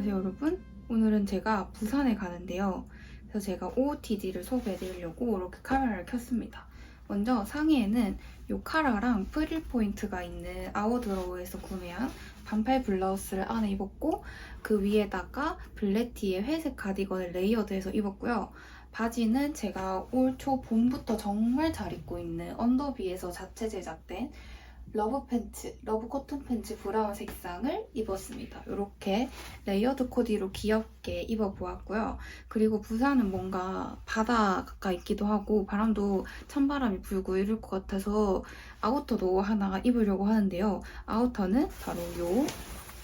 안녕하세요 여러분. 오늘은 제가 부산에 가는데요. 그래서 제가 OOTD를 소개해 드리려고 이렇게 카메라를 켰습니다. 먼저 상의에는 이 카라랑 프릴 포인트가 있는 아워드로우에서 구매한 반팔 블라우스를 안에 입었고 그 위에다가 블랙티에 회색 가디건을 레이어드해서 입었고요. 바지는 제가 올 초 봄부터 정말 잘 입고 있는 언더비에서 자체 제작된 러브 팬츠, 러브 코튼 팬츠 브라운 색상을 입었습니다. 이렇게 레이어드 코디로 귀엽게 입어보았고요. 그리고 부산은 뭔가 바다가 있기도 하고 바람도 찬바람이 불고 이럴 것 같아서 아우터도 하나 입으려고 하는데요. 아우터는 바로 요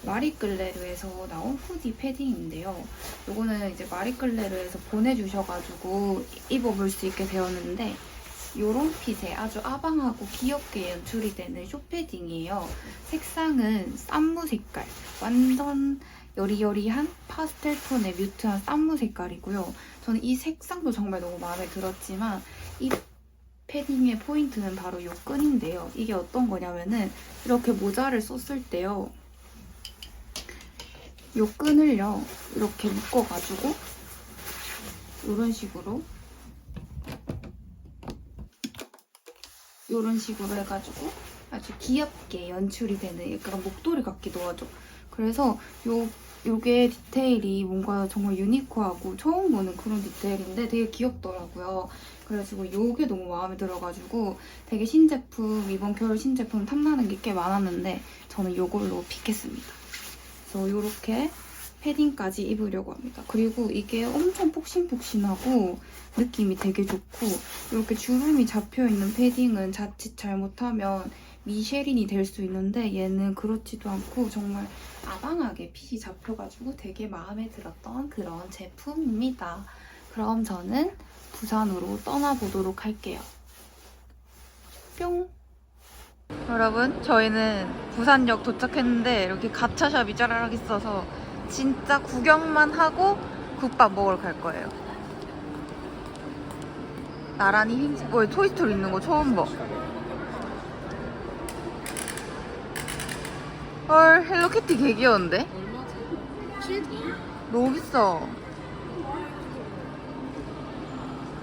마리끌레르에서 나온 후디 패딩인데요. 요거는 이제 마리끌레르에서 보내주셔가지고 입어볼 수 있게 되었는데 요런 핏에 아주 아방하고 귀엽게 연출이 되는 쇼패딩이에요. 색상은 쌈무 색깔. 완전 여리여리한 파스텔 톤의 뮤트한 쌈무 색깔이고요. 저는 이 색상도 정말 너무 마음에 들었지만 이 패딩의 포인트는 바로 요 끈인데요. 이게 어떤 거냐면은 이렇게 모자를 썼을 때요. 요 끈을요. 이렇게 묶어가지고 이런 식으로 이런 식으로 해가지고 아주 귀엽게 연출이 되는 약간 목도리 같기도 하죠. 그래서 요 요게 디테일이 뭔가 정말 유니크하고 처음 보는 그런 디테일인데 되게 귀엽더라고요. 그래가지고 요게 너무 마음에 들어가지고 되게 신제품 이번 겨울 신제품 탐나는 게 꽤 많았는데 저는 요걸로 픽했습니다. 그래서 요렇게 패딩까지 입으려고 합니다. 그리고 이게 엄청 폭신폭신하고 느낌이 되게 좋고 이렇게 주름이 잡혀있는 패딩은 자칫 잘못하면 미쉐린이 될 수 있는데 얘는 그렇지도 않고 정말 아방하게 핏이 잡혀가지고 되게 마음에 들었던 그런 제품입니다. 그럼 저는 부산으로 떠나보도록 할게요. 뿅! 여러분, 저희는 부산역 도착했는데 이렇게 가차샵이 짜라락 있어서 진짜 구경만 하고 국밥 먹으러 갈 거예요. 나란히 흰, 어, 토이스토리 있는 거 처음 봐. 헐, 헬로키티 개 귀여운데? 너무 비싸.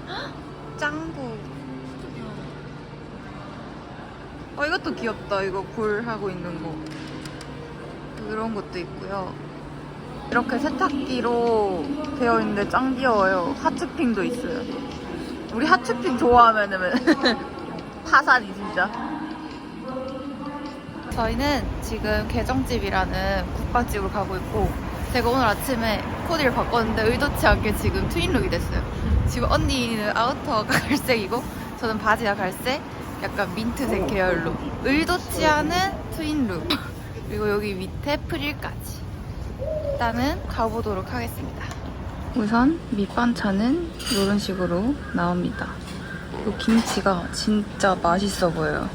헉, 짱구. 어, 이것도 귀엽다. 이거 굴 하고 있는 거. 그런 것도 있고요. 이렇게 세탁기로 되어 있는데 짱 귀여워요. 하츠핑도 있어요. 우리 하츠핑 좋아하면은 파산이 진짜. 저희는 지금 개정집이라는 국밥집으로 가고 있고 제가 오늘 아침에 코디를 바꿨는데 의도치 않게 지금 트윈룩이 됐어요. 지금 언니는 아우터가 갈색이고 저는 바지가 갈색, 약간 민트색 계열로 의도치 않은 트윈룩 그리고 여기 밑에 프릴까지 일단은 가보도록 하겠습니다. 우선 밑반찬은 이런 식으로 나옵니다. 이 김치가 진짜 맛있어 보여요.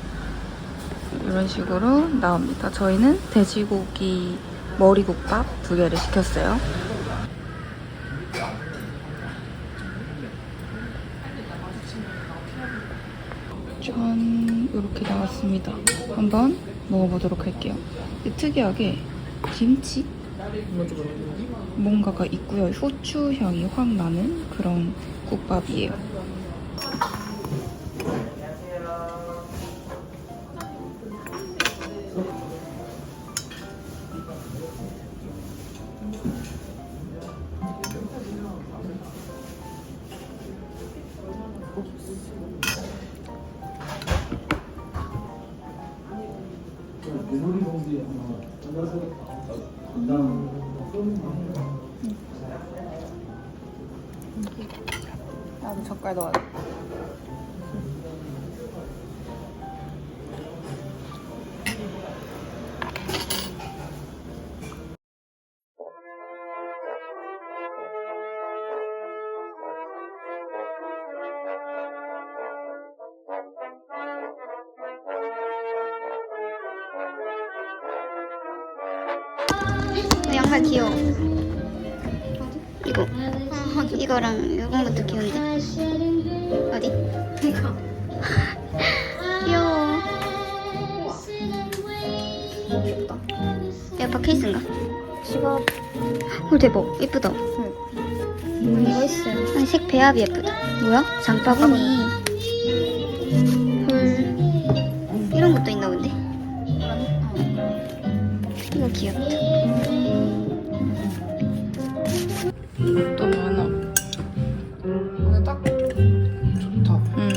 이런 식으로 나옵니다. 저희는 돼지고기 머리국밥 두 개를 시켰어요. 짠 이렇게 나왔습니다. 한번 먹어보도록 할게요. 특이하게 김치 뭔가가 있고요. 후추 향이 확 나는 그런 국밥이에요. 양말 귀여워. 이거. 어, 이거랑 이건 것도 귀여운데. 어디? 이거. 귀여워. 귀엽다. 에어팟 케이스인가? 10억. 오 대박 예쁘다. 음, 이거 있어요. 아, 색 배합이 예쁘다. 뭐야? 장바구니. 헐. 이런 것도 있나 또 많아. 오늘 딱 좋다. 응.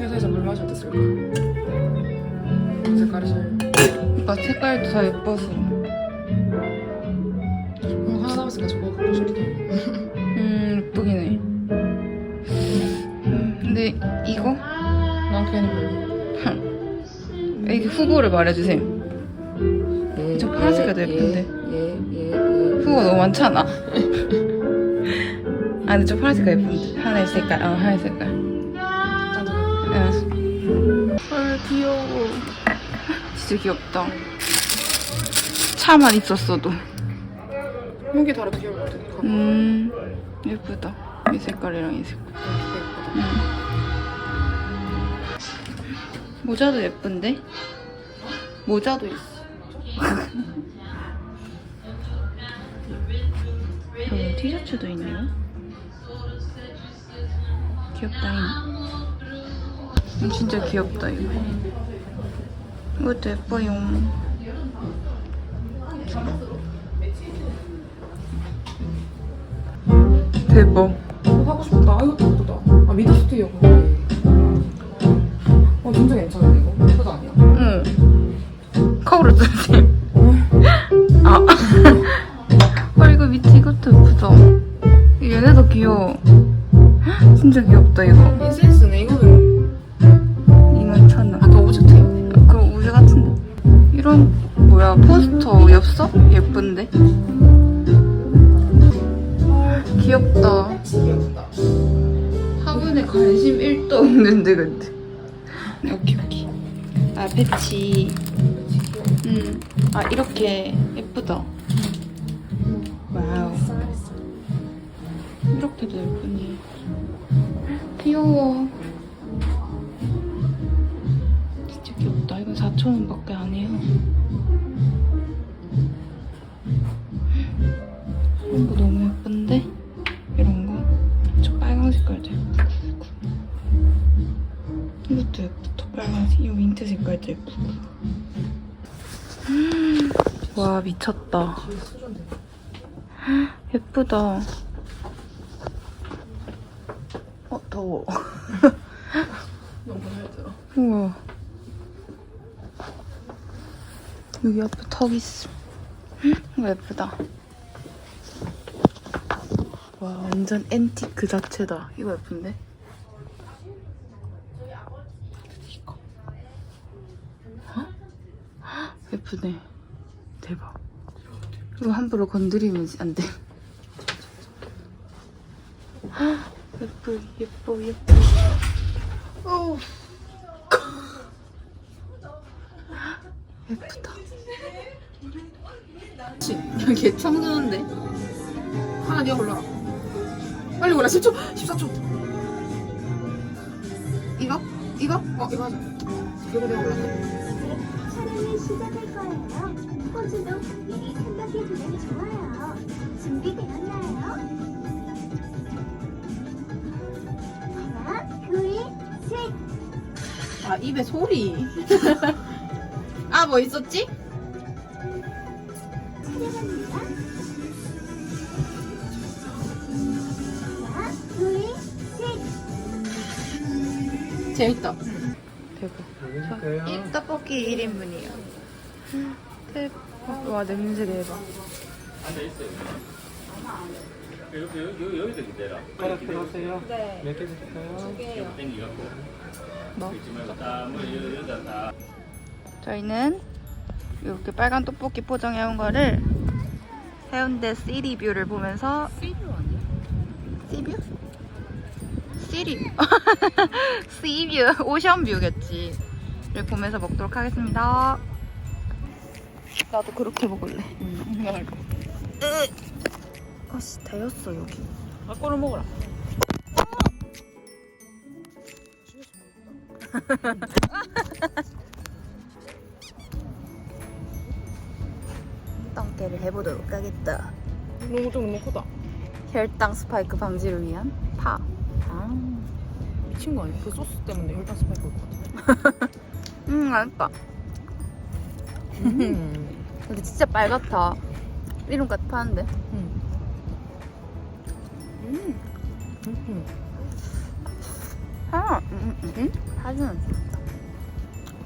회사에서 물 마셔도 쓸까? 색깔이 제일. 오빠 색깔도 다 예뻐서. 어, 하나 남았으니까 저거 갖고 싶다. 음, 예쁘긴 해. 음, 근데 이거? 난 괜히 별로. 이게 후보를 말해주세요. 저 파란색깔도 예쁜데. 예, 예, 예. 후보가 너무 많잖아. 아, 근데 저 파란색깔 예쁜데. 하나의 색깔, 어, 하나의 색깔. 응. 헐, 귀여워. 진짜 귀엽다. 차만 있었어도. 목이 다르도 귀여울 것 같아. 음, 예쁘다. 이 색깔이랑 이 색깔. 음. 모자도 예쁜데? 모자도 있어. 어, 티셔츠도 있네요. 귀엽다잉. 음, 진짜 귀엽다, 이거. 이것도 예뻐요. 대박. 이거 사고 싶다. 아, 이것도 예쁘다. 아, 근데. 어, 진짜 괜찮은데, 이거? 예쁘다 아니야? 응. 카우를 쓰지. 아. 헐, 이거 밑에 이것도 예쁘다. 얘네도 귀여워. 진짜 귀엽다, 이거. 인센스네, 이거는. 21,000원. 아까 오즈트야. 그 우주 같은데. 이런, 뭐야, 포스터 엽서? 예쁜데? 귀엽다. 귀엽다. 학원에 관심 1도 없는데, 근데. 오케이, 오케이. 아, 패치. 음. 아, 이렇게 예쁘다. 와우. 이렇게도 예쁘니. 귀여워. 진짜 귀엽다. 이건 4,000원 밖에 안 해요. 이런 거 너무 예쁜데? 이런 거. 저 빨간 색깔도 예쁘고. 이것도 예쁘다. 빨간색. 이 민트 색깔도 예쁘고. 음, 와, 미쳤다. 예쁘다. 어, 더워. 너무 잘 들어. 우와. 여기 앞에 턱 있어. 이거 예쁘다. 와, 완전 앤틱 그 자체다. 이거 예쁜데? 이거. 헉? 헉, 예쁘네. 대박. 이거 함부로 건드리면 안 돼. 헉, 예 셋. 아 입에 소리. 아 뭐 있었지? 촬영합니다. 하나, 둘, 셋. 재밌다. 이 떡볶이 1인분이요. 대박. 와, 냄새 대박. 하나 필요하세요? 네. 몇개 드릴까요? 뭐? 저희는 이렇게 빨간 떡볶이 포장해 온 거를 해운대 시리뷰를 보면서 시뷰 아니야? 시뷰? 시리 시뷰 오션뷰겠지 를 보면서 먹도록 하겠습니다 나도 그렇게 먹을래 으. 아씨 데였어 여기 아 꼬를 먹어라. 똥개를 해보도록 하겠다. 너무 좀 너무 크다. 혈당 스파이크 방지를 위한 파. 아. 미친 거 아니야? 그 소스 때문에 혈당 스파이크 올것 같아. 음, 맛있다. 음. 근데 진짜 빨갛다. 이름까지 파는데. 음. 음. 아, 음, 음, 음. 사진은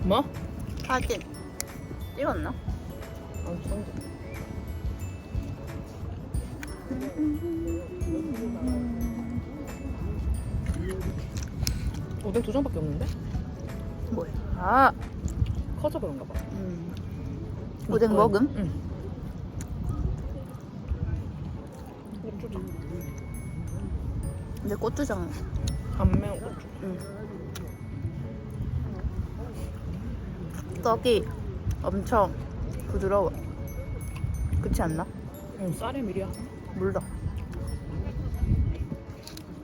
뭐? 사진 찍었나? 아, 진짜. 오뎅 두 장밖에 없는데? 뭐야? 아, 커서 그런가 봐. 음. 오뎅 먹음? 응. 고추장. 근데 고추장. 안 매운 고추. 음. 떡이 엄청 부드러워. 그렇지 않나? 응, 쌀의.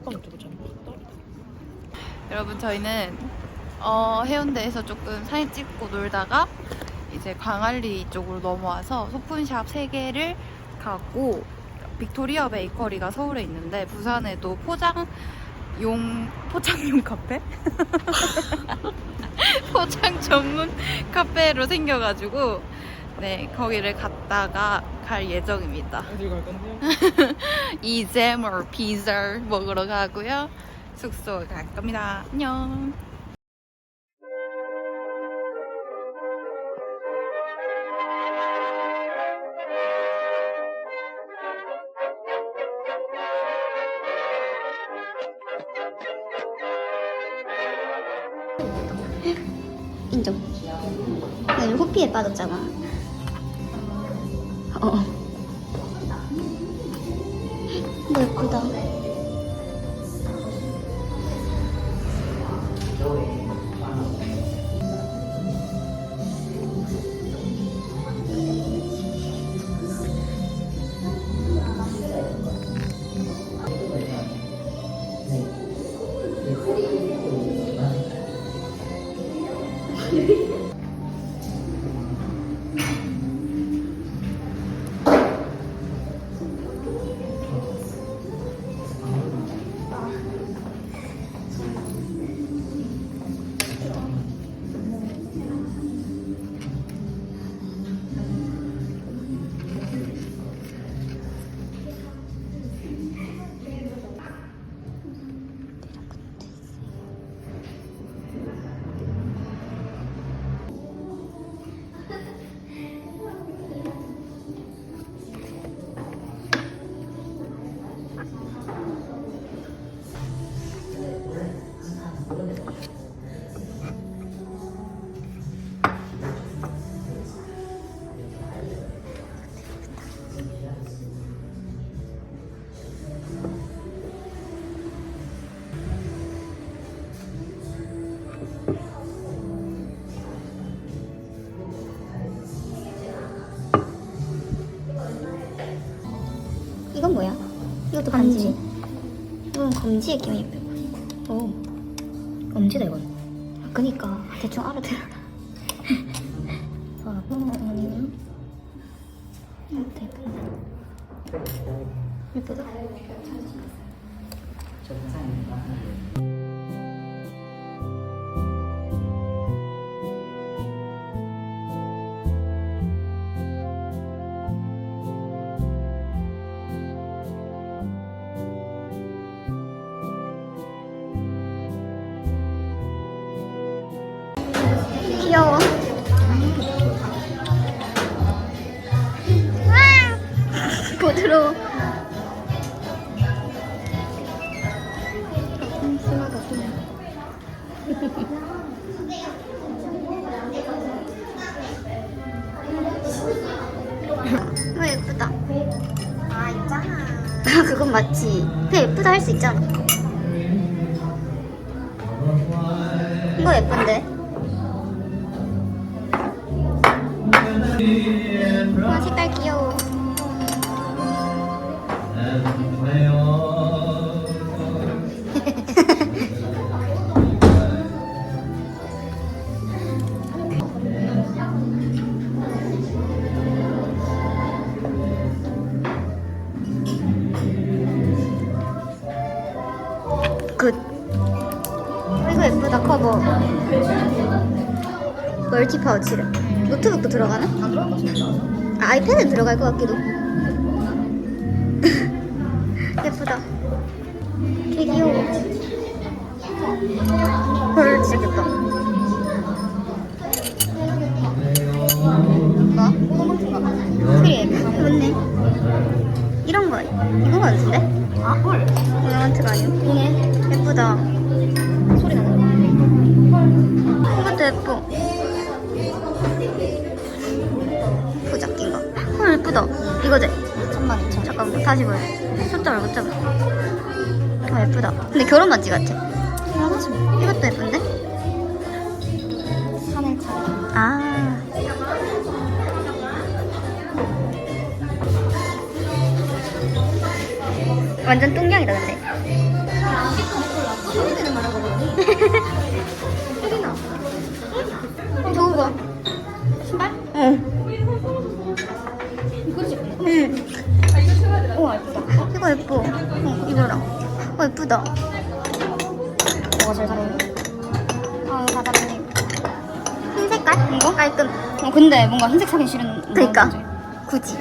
빵 두고 잘 먹었다. 여러분 저희는 어, 해운대에서 조금 사진 찍고 놀다가 이제 광안리 쪽으로 넘어와서 소품샵 3개를 가고 빅토리아 베이커리가 서울에 있는데 부산에도 포장용 포장용 카페? 포장 전문 카페로 생겨가지고 네 거기를 갔다가 갈 예정입니다. 어디 갈 건데요? 이제 뭐 피자 먹으러 가고요. 숙소 갈 겁니다. 안녕. 빠졌잖아. 어. 너 예쁘다. 이건 이것도 반지. 이건 검지의 기분이 예쁘고. 오. 검지다 이건. 아, 그니까 대충 알아들어 음, 심하다, 예쁘다. 아, 있잖아. 아, 그건 맞지. 그 예쁘다 할 수 있잖아. 이거 예쁜데? 굿. 어, 이거 예쁘다 커버. 멀티 파우치를. 노트북도 들어가나? 아, 아이패드는 들어갈 것 같기도. 근데 결혼 반지 같아. 이것도 예쁜데? 하늘. 아. 완전 뚱냥이다 근데 근데 뭔가 흰색 사긴 싫은 그니까. 굳이.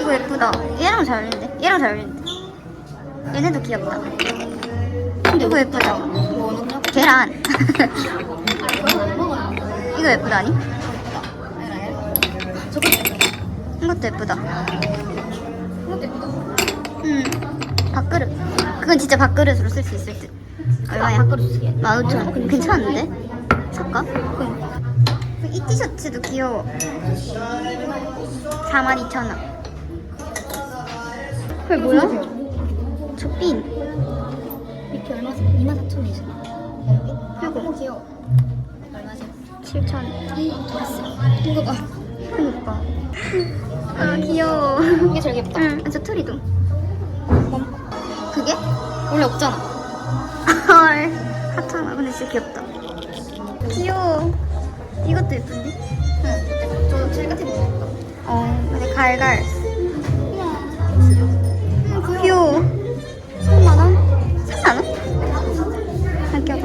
이거 예쁘다. 얘랑 잘 어울리는데? 얘랑 잘 어울리는데? 얘네도 귀엽다. 이거 예쁘다. 계란. 이거 예쁘다 아니? 이것도 예쁘다. 이것도 예쁘다 응 밥그릇. 그건 진짜 밥그릇으로 쓸 수 있을 듯. 얼마야? 밥그릇 쓰게 15,000원. 괜찮은데? 살까? 이 티셔츠도 귀여워. 42,000원. 그게 뭐야? 저핀 이렇게 얼마 24,000원이지. 이거 너무 귀여워. 얼마지? 7,000원 좋았어 이거 봐. 그니까. 아 귀여워. 이게 제일 귀엽다. 응, 저 트리도. 그게? 원래 없잖아. 헐. 하찮아. 근데 진짜 귀엽다. 귀여워 이것도 예쁜데? 응. 저 제일 같은 거. 어, 근데 갈갈. 음, 귀여워. 3만 원? 3만 원? 아, 귀여워.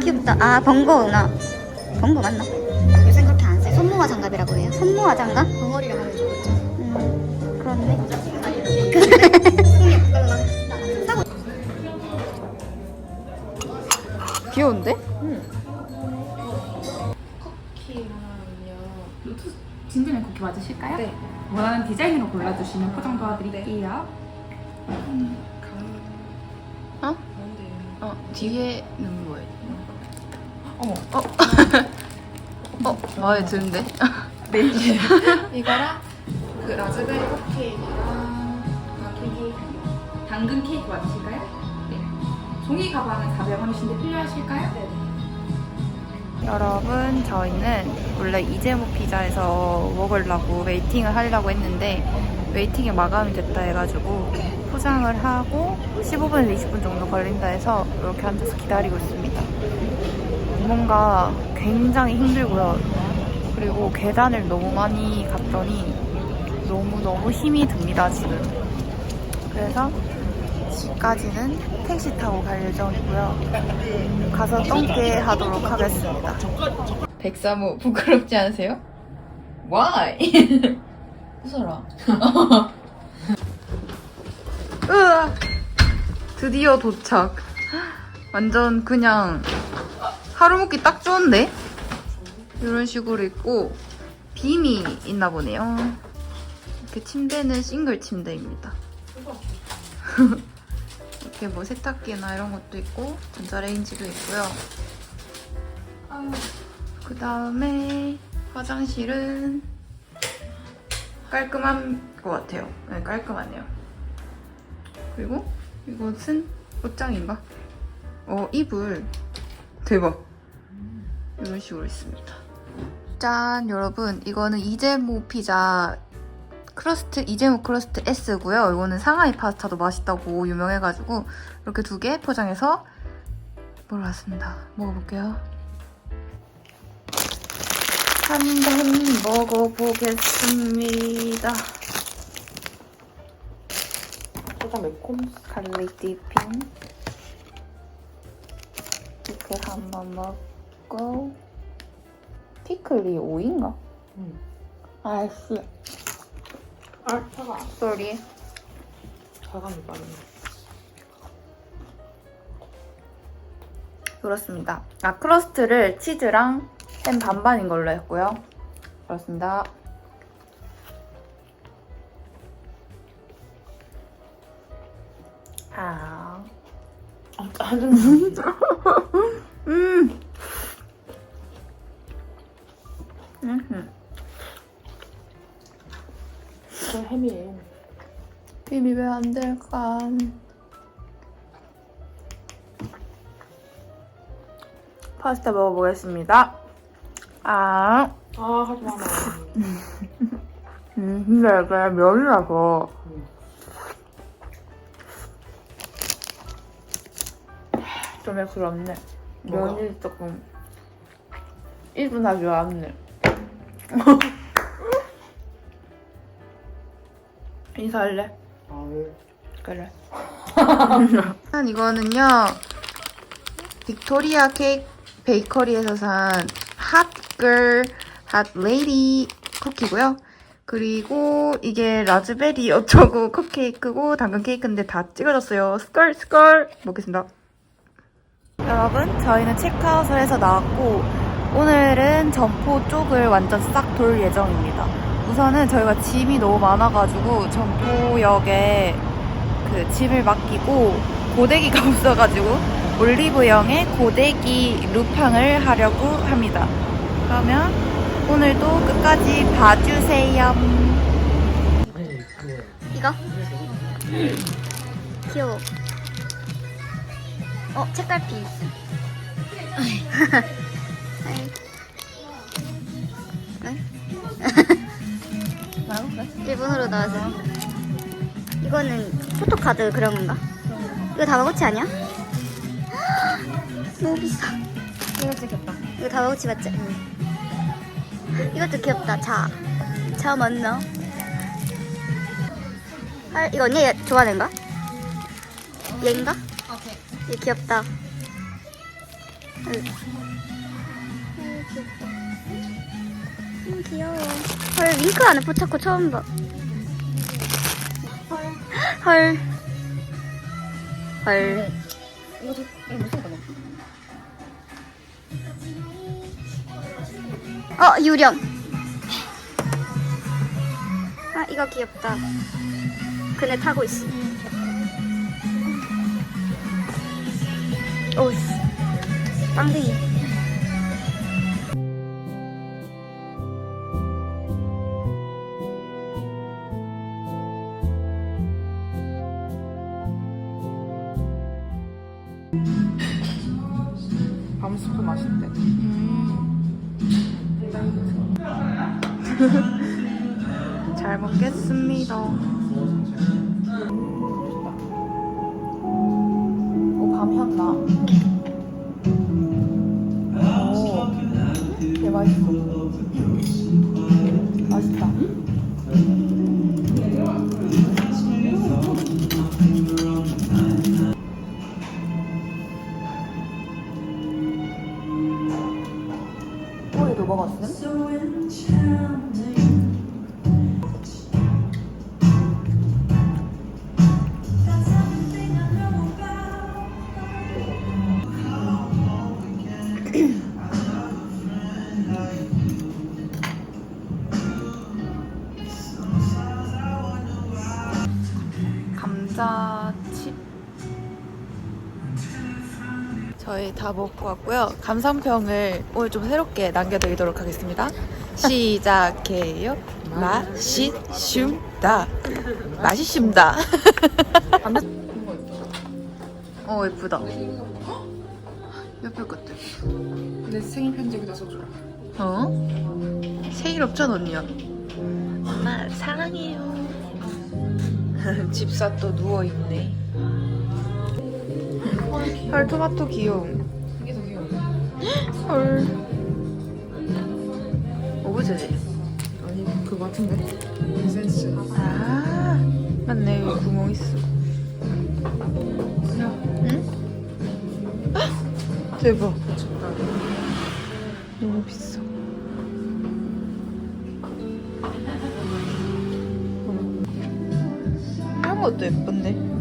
귀엽다. 아, 번거구나. 번거 맞나? 요새 그렇게 안 써. 손모아 장갑이라고 해요. 손모아 장갑? 벙어리랑 하면 좋겠죠. 음, 그렇네. 귀여운데? 맞으실까요? 네. 원하는 디자인으로 골라주시면 포장 도와드릴게요. 어? 어 뒤에는 뭐예요? 어머 어? 어? 마음에 드는데? 네 이거랑 그 라즈베리 컵케이크랑 케이크 당근 케이크 맞으실까요? 네. 종이 가방은 400원이신데 필요하실까요? 네. 여러분 저희는 원래 이재모 피자에서 먹으려고 웨이팅을 하려고 했는데 웨이팅이 마감이 됐다 해가지고 포장을 하고 15분에서 20분 정도 걸린다 해서 이렇게 앉아서 기다리고 있습니다. 뭔가 굉장히 힘들고요. 그리고 계단을 너무 많이 갔더니 너무너무 힘이 듭니다 지금. 그래서 집까지는 택시 타고 갈 예정이고요. 가서 똥개 하도록 하겠습니다. 백사무 부끄럽지 않으세요? Why? 웃어라. 으아! 드디어 도착. 완전 그냥 하루 묵기 딱 좋은데? 이런 식으로 있고 빔이 있나 보네요. 이렇게 침대는 싱글 침대입니다. 이렇게 뭐 세탁기나 이런 것도 있고 전자레인지도 있고요. 그 다음에 화장실은 깔끔한 것 같아요. 네, 깔끔하네요. 그리고 이것은 옷장인가? 어, 이불. 대박. 이런 식으로 있습니다. 짠, 여러분. 이거는 이재모 피자 크러스트 이재모 크러스트 S고요. 이거는 상하이 파스타도 맛있다고 유명해가지고 이렇게 두 개 포장해서 왔습니다. 먹어볼게요. 한번 먹어보겠습니다. 살짝 매콤. 갈릭 디핑 이렇게 한번 먹고 피클이 5인가? 응. 아이씨 아, 차가. 쏘리 자감이 빠르네. 그렇습니다. 아 크러스트를 치즈랑 햄 반반인 걸로 했고요. 그렇습니다. 아, 아, 짜증나. 음, 음, 될까? 파스타 먹어보겠습니다. 아, 아, 하지 마. 음, 근데 이게 면이라서 좀 매끄럽네. 뭐가? 면이 조금 이분하지 않네. 인사할래? 아, 왜? 그래. 이거는요 빅토리아 케이크 베이커리에서 산 핫걸 핫레이디 쿠키고요. 그리고 이게 라즈베리 어쩌고 컵케이크고 당근 케이크인데 다 찍어졌어요. 스컬 스컬 먹겠습니다. 여러분 저희는 체크아웃을 해서 나왔고 오늘은 점포 쪽을 완전 싹 돌 예정입니다. 우선은 저희가 짐이 너무 많아가지고 점포역에 그 짐을 맡기고 고데기가 없어가지고 올리브영에 고데기 루팡을 하려고 합니다. 그러면 오늘도 끝까지 봐주세요. 이거? 귀여워. 어, 책갈피. 일본어로 나와서. 이거는 포토카드 그런 건가? 이거 다마고치 아니야? 너무 비싸. 진짜 귀엽다. 이거 다마고치 맞지? 이것도 귀엽다. 자. 자 맞나? 아, 이거 언니 얘 좋아하는 거? 얘인가? 오케이. 얘 귀엽다. 아 귀여워. 헐, 윙크하는 포차코 처음 봐. 헐. 헐. 이거 좀, 이거 무슨 거냐? 어, 유령. 아, 이거 귀엽다. 그네 타고 있어. 오씨. 빵댕이. 잘 먹겠습니다. 오, 밤향 나. 오, 개 맛있어. 맛있다. 꼬리도 먹었음? 다 먹고 왔고요. 감상평을 오늘 좀 새롭게 남겨드리도록 하겠습니다. 시작해요. 맛있습니다. 맛있습니다. 어 예쁘다. 옆에 것도. 내 생일 편지에다 써주라. 어? 생일 없잖아 언니야. 엄마 사랑해요. 집사 또 누워 있네. 헐 토마토 귀여움. 헐. 오브제지. 아니, 그거 같은데? 에센스. 아 맞네 여기 구멍 있어. 응? 헉! 대박. 너무 비싸. 이런 것도 예쁜데.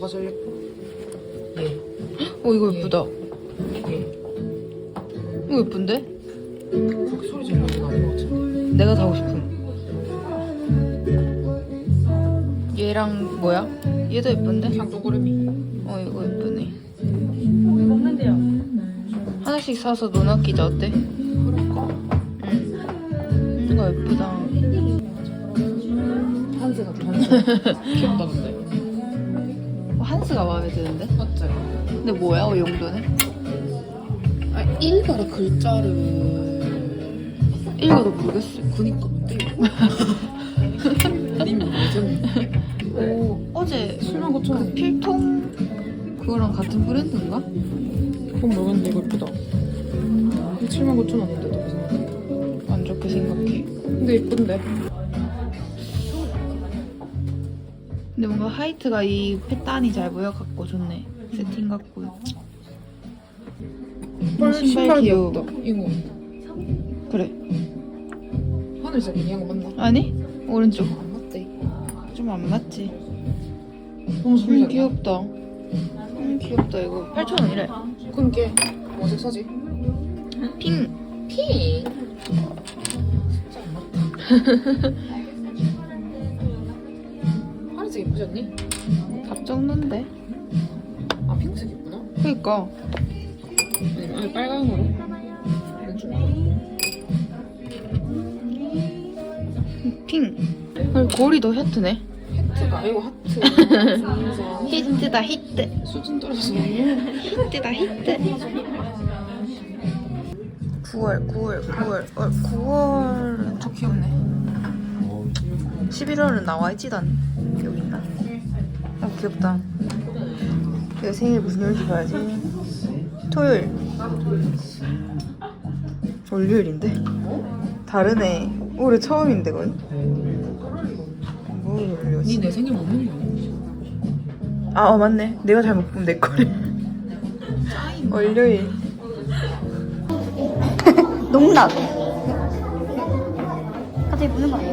가 제일 예뻐? 얘. 어, 이거 예. 예쁘다. 얘. 이거 예쁜데? 그렇게 소리 건 아닌 것 같은데. 내가 사고 싶은. 얘랑 뭐야? 얘도 예쁜데? 그냥 동그라미. 어 이거 예쁘네. 하나씩 사서 눈 아끼자 어때? 그럴까? 응. 이거 예쁘다. 한세 같아, 한세. 귀엽다, 근데. 어, 한스가 마음에 드는데? 맞지? 근데 뭐야? 어, 용도는? 아, 일가라 글자를. 읽어도 모르겠어. 그니까 뭔데, 이거? 오 어제 7만 9천 원. 필통 그거랑 같은 브랜드인가? 그럼 모르겠는데 이거 예쁘다. 7만 9천 원인데, 너 무슨. 안 좋게 생각해. 근데 예쁜데? 근데 뭔가 하이트가 이 패단이 잘 보여갖고 좋네. 세팅 같고. 헐, 신발 귀여워. 귀엽다. 이거. 그래. 하늘색 얘기한 거 맞나? 아니? 오른쪽. 안 맞대. 좀 안 맞지? 너무 음, 소리가 귀엽다. 음, 귀엽다, 이거. 8,000원이래. 그럼 걔 뭐색 사지? 핑. 핑. 진짜 안 맞다. 않니? 답정 넣는데? 아 핑크색 예쁘나? 그니까. 빨강으로? 왼쪽. 핑. 헐, 고리도 히트네. 하트가 아니고 하트. 히트다, 히트. 수준 너무. 히트다, 히트. 9월, 9월, 9월. 어, 9월은 더 귀엽네. 11월은 나와 있지도 않네. 귀엽다. 내가 생일 무슨 요일인지 봐야지. 토요일. 월요일인데? 다르네. 올해 처음인데, 거의? 뭐 올려지? 니내 생일 먹는 거? 아, 어, 맞네. 내가 잘 못 보면 내 거래. 월요일. 농락. 갑자기 보는 거 아니야?